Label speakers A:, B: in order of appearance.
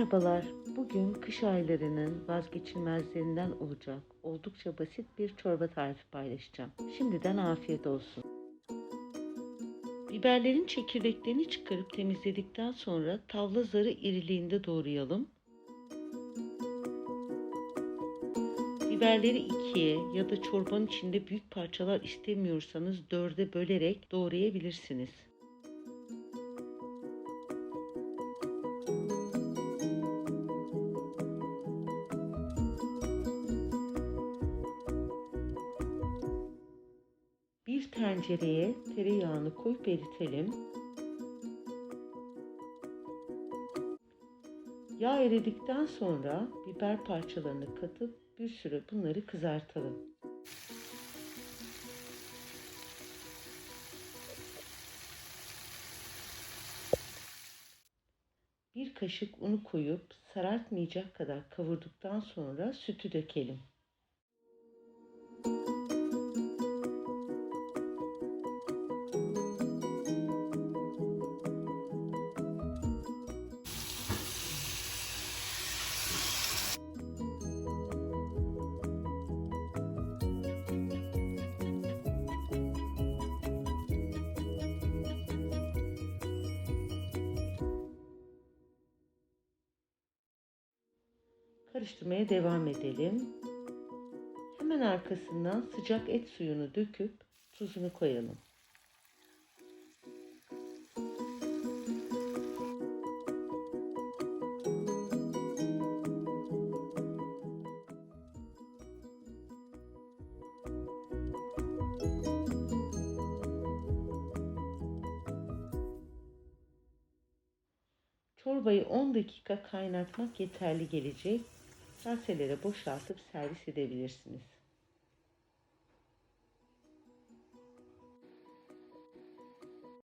A: Merhabalar. Bugün kış aylarının vazgeçilmezlerinden olacak oldukça basit bir çorba tarifi paylaşacağım. Şimdiden afiyet olsun. Biberlerin çekirdeklerini çıkarıp temizledikten sonra tavla zarı iriliğinde doğrayalım. Biberleri ikiye ya da çorbanın içinde büyük parçalar istemiyorsanız dörde bölerek doğrayabilirsiniz. Bir tencereye tereyağını koyup eritelim. Yağ eridikten sonra biber parçalarını katıp bir süre bunları kızartalım. Bir kaşık unu koyup sarartmayacak kadar kavurduktan sonra sütü dökelim. Karıştırmaya devam edelim. Hemen arkasından sıcak et suyunu döküp tuzunu koyalım. Çorbayı 10 dakika kaynatmak yeterli gelecek. Kaselere boşaltıp servis edebilirsiniz.